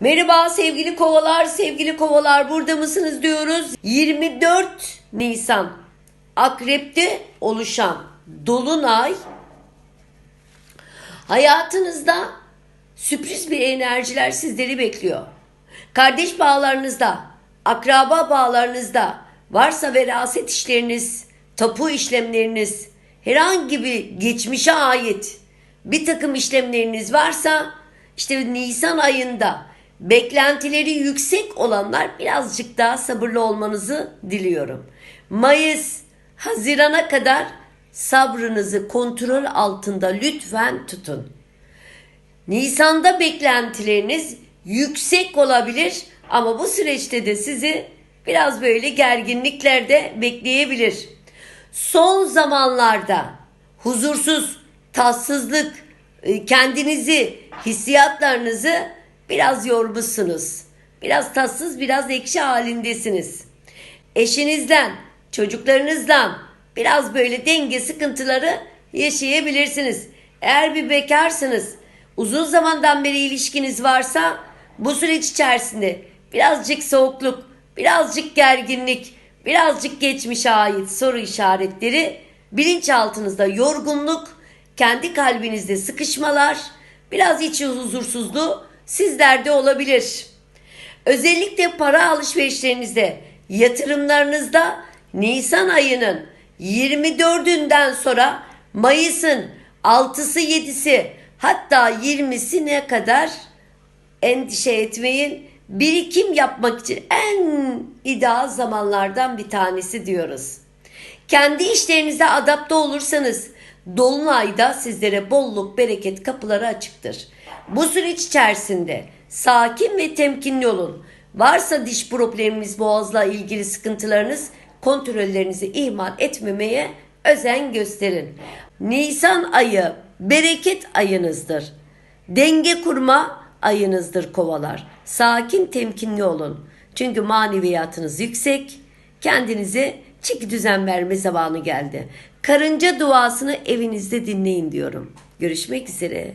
Merhaba sevgili kovalar, sevgili kovalar burada mısınız diyoruz. 24 Nisan Akrep'te oluşan Dolunay hayatınızda sürpriz bir enerjiler sizleri bekliyor. Kardeş bağlarınızda, akraba bağlarınızda varsa veraset işleriniz, tapu işlemleriniz, herhangi bir geçmişe ait bir takım işlemleriniz varsa işte Nisan ayında beklentileri yüksek olanlar birazcık daha sabırlı olmanızı diliyorum. Mayıs, Haziran'a kadar sabrınızı kontrol altında lütfen tutun. Nisan'da beklentileriniz yüksek olabilir ama bu süreçte de sizi biraz böyle gerginlikler de bekleyebilir. Son zamanlarda huzursuz, tatsızlık, e, kendinizi, hissiyatlarınızı biraz yormuşsunuz. Biraz tatsız, biraz ekşi halindesiniz. Eşinizden, çocuklarınızdan biraz böyle denge sıkıntıları yaşayabilirsiniz. Eğer bir bekarsınız, uzun zamandan beri ilişkiniz varsa bu süreç içerisinde birazcık soğukluk, birazcık gerginlik, birazcık geçmişe ait soru işaretleri, bilinçaltınızda yorgunluk, kendi kalbinizde sıkışmalar, biraz içi huzursuzluğu sizlerde olabilir. Özellikle para alışverişlerinizde, yatırımlarınızda Nisan ayının 24'ünden sonra Mayıs'ın 6'sı 7'si hatta 20'sine kadar endişe etmeyin. Birikim yapmak için en ideal zamanlardan bir tanesi diyoruz. Kendi işlerinize adapte olursanız Dolunay'da sizlere bolluk, bereket kapıları açıktır. Bu süreç içerisinde sakin ve temkinli olun. Varsa diş probleminiz, boğazla ilgili sıkıntılarınız kontrollerinizi ihmal etmemeye özen gösterin. Nisan ayı bereket ayınızdır. Denge kurma ayınızdır kovalar. Sakin temkinli olun. Çünkü maneviyatınız yüksek. Kendinize çeki düzen verme zamanı geldi. Karınca duasını evinizde dinleyin diyorum. Görüşmek üzere.